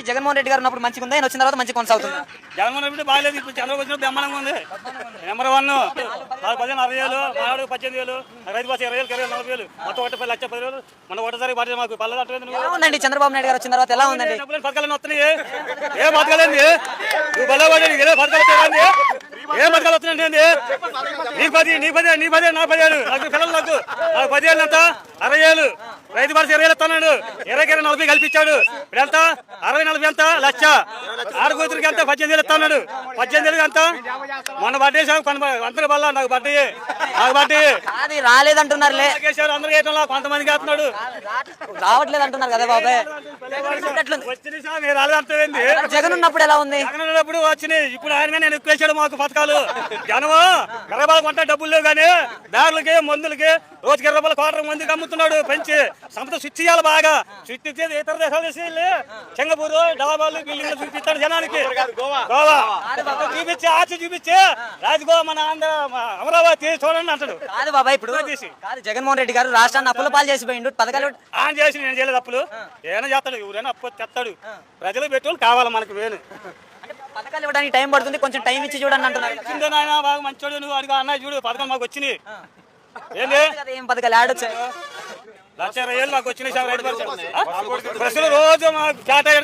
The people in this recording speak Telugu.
ఏంటి జగన్మోహన్ రెడ్డి గారు ఉన్నప్పుడు మంచిగా ఉందా ఆయన వచ్చిన తర్వాత మంచి కొనసాగుతుంది? జగన్మోహన్ రెడ్డి బాగాలేదు. ఇప్పుడు చంద్రబాబు వచ్చిన బ్రహ్మాండంగా ఉంది. నెంబర్ వన్ నాకు పదిహేను అరవై వేలు మాడు పద్దెనిమిది వేలు రైతు బస్ ఇరవై వేలు ఇరవై నలభై వేలు. మొత్తం ఒకటి పది లక్ష పది వేలు. మన ఒకటిసారి పడ్డది మాకు. పల్లె అట్లేదు నువ్వు ఎలా ఉందండి? చంద్రబాబు నాయుడు గారు వచ్చిన తర్వాత ఎలా ఉందండి? పథకాలు వస్తున్నాయి? ఏ పథకాలండి నువ్వు బల ఏ పథకాలు వస్తాయండి ఏ పథకాలు వస్తున్నాయండి నీ పది నీ పది నీ పది నా పదిహేను నాకు పిల్లలు నాకు. నాకు పదిహేను ఎంత? అరవై వేలు రైతు భరోసా ఇరవై వేలు ఇస్తున్నాడు. ఇరవై ఇరవై నలభై కల్పించాడు. ఇప్పుడు ఎంత అరవై నలభై ఎంత? లక్ష. ఆరు కూతురికి ఎంత? పద్దెనిమిది వేలు ఇస్తున్నాడు. పద్దెనిమిది వేలు ఎంత? మొన్న కొన్ని అందరి వల్ల నాకు పడ్డాయి నాకు అది రాలేదంటున్నారులే. నాగేశ్వరు అందరికి కొంతమందికి వేస్తున్నాడు రావట్లేదు అంటున్నారు కదా బాబాయ్. జగన్ ఉన్నప్పుడు ఎలా ఉంది? జగన్ ఉన్నప్పుడు వచ్చినాయి. ఇప్పుడు ఆయన నేను ఎక్కువ మాకు పథకాలు. జనం ఇరవై రూపాయలు కొంటే డబ్బులు లేవు కానీ బ్యాగులకి మందులకి రోజుకి ఇరవై రూపాయలు కోటర్ మందికి అమ్ముతున్నాడు పెంచి. సంపద స్విచ్ చేయాలి బాగా. స్విచ్ ఇచ్చేది ఇతర దేశాలు చేసి సింగపూర్ డబాబాలు బిల్డింగ్లు చూపిస్తాడు జనానికి. గోవా. చూపించి ఆచి చూపించి రాజగోవా మన ఆంధ్ర అమరావతి చూడండి అంటాడు. కాదు బాబాయ్ ఇప్పుడు. జగన్మోహన్ రెడ్డి గారు రాష్ట్రాన్ని అప్పుల పాలు చేసిపోయిండు. పథకాలు ఆయన చేసి నేను చేయలేదు అప్పులు. ఏమైనా చేస్తాడు. ఎవరైనా అప్పు తెస్తాడు ప్రజలు పెట్టుకోవాలి కావాలి మనకి వేను పథకాలు ఇవ్వడానికి టైం పడుతుంది కొంచెం టైం ఇచ్చి చూడండి అంటున్నారు కదా. వచ్చిందే నాయన బాగా మంచోడు నువ్వు అడిగా అన్నయ్య చూడు పథకం మాకు వచ్చినాయి. ఏంది? ఏం పథకాలు లక్ష ఇరవై ఏళ్ళు మాకు వచ్చినాయి సార్ రైతు రోజు మాకు కేటాయి